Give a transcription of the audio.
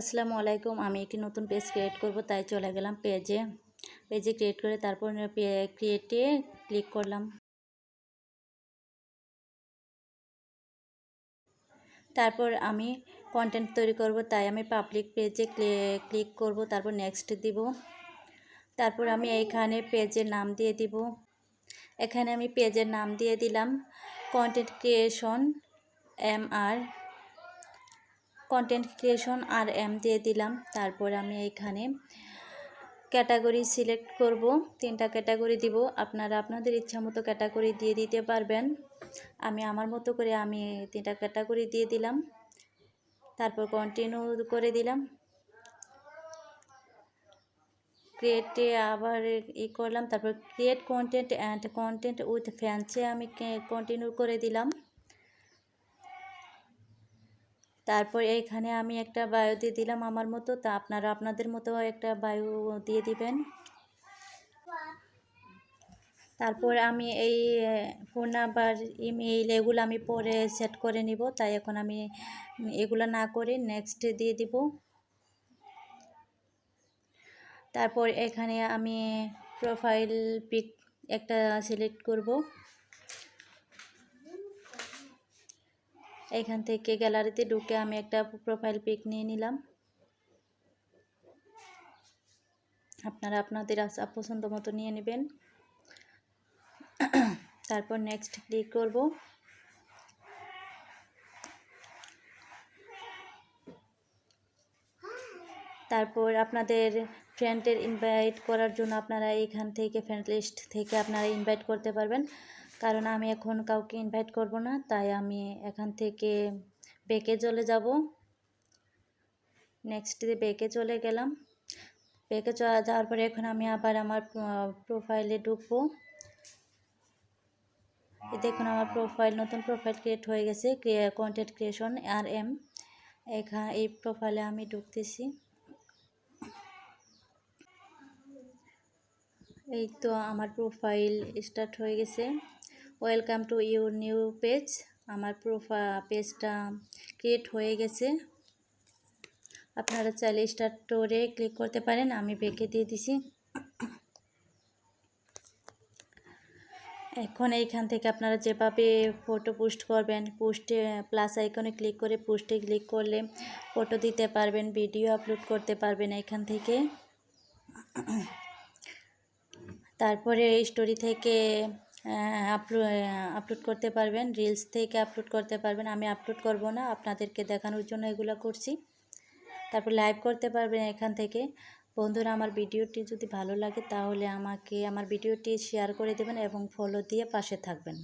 আসসালামু আলাইকুম। আমি একটি নতুন পেজ ক্রিয়েট করব, তাই চলে গেলাম পেজে পেজে ক্রিয়েট করে তারপর ক্রিয়েটে ক্লিক করলাম। তারপর আমি কন্টেন্ট তৈরি করব, তাই আমি পাবলিক পেজে ক্লিক করব, তারপর নেক্সট দিব। তারপর আমি এইখানে পেজের নাম দিয়ে দিব। এখানে আমি পেজের নাম দিয়ে দিলাম content creation M R content creation আর এম দিয়ে দিলাম। তারপর আমি এখানে ক্যাটাগরি সিলেক্ট করব। তিনটা ক্যাটাগরি দিব। আপনারা আপনাদের ইচ্ছা মতো ক্যাটাগরি দিয়ে দিতে পারবেন। আমি আমার মতো করে আমি তিনটা ক্যাটাগরি দিয়ে দিলাম। তারপর কন্টিনিউ করে দিলাম। ক্রিয়েটে আবার ই করলাম। তারপর create content and content with ফ্যান্সে আমি কন্টিনিউ করে দিলাম। তারপর এইখানে আমি একটা বায়ু দিয়ে দিলাম আমার মতো। তা আপনারা আপনাদের মতো একটা বায়ু দিয়ে দিবেন। তারপর আমি এই ফোন নাম্বার, ইমেইল এগুলো আমি পরে সেট করে নিব। তাই এখন আমি এগুলো না করে নেক্সট দিয়ে দিব। তারপর এখানে আমি প্রোফাইল পিক একটা সিলেক্ট করব। এখান থেকে গ্যালারিতে ঢুকে আমি একটা প্রোফাইল পিক নিয়ে নিলাম। আপনারা আপনাদের পছন্দ মতো নিয়ে নেবেন। তারপর নেক্সট ক্লিক করব। তারপর আপনাদের ফ্রেন্ডের ইনভাইট করার জন্য আপনারা এখান থেকে ফ্রেন্ড লিস্ট থেকে আপনারা ইনভাইট করতে পারবেন। কারণ আমি এখন কাউকে ইনভাইট করব না, তাই আমি এখান থেকে বেকে চলে যাব। নেক্সট দিয়ে বেকে চলে গেলাম। বেকে যাওয়ার পরে এখন আমি আবার আমার প্রোফাইলে ঢুকবো। দেখুন আমার প্রোফাইল নতুন প্রোফাইল ক্রিয়েট হয়ে গেছে কন্টেন্ট ক্রিয়েশন আর এম এখানে এই প্রোফাইলে আমি ঢুকতেছি। এই তো আমার প্রোফাইল স্টার্ট হয়ে গেছে। Welcome to your new page আমার প্রোফা পেজটা ক্রিয়েট হয়ে গেছে। আপনারা চাইলে স্টার্ট টোরে ক্লিক করতে পারেন, আমি বেঁকে দিয়ে দিছি। এখন এইখান থেকে আপনারা যেভাবে ফটো পোস্ট করবেন পোস্টে প্লাস আইকনে ক্লিক করে পোস্টে ক্লিক করলে ফটো দিতে পারবেন ভিডিও আপলোড করতে পারবেন এখান থেকে। তারপরে স্টোরি থেকে আপলোড আপলোড করতে পারবেন রিলস থেকে আপলোড করতে পারবেন। আমি আপলোড করব না, আপনাদেরকে দেখানোর জন্য এগুলো করছি। তারপর লাইভ করতে পারবেন এখান থেকে। বন্ধুরা, আমার ভিডিওটি যদি ভালো লাগে তাহলে আমাকে, আমার ভিডিওটি শেয়ার করে দেবেন এবং ফলো দিয়ে পাশে থাকবেন।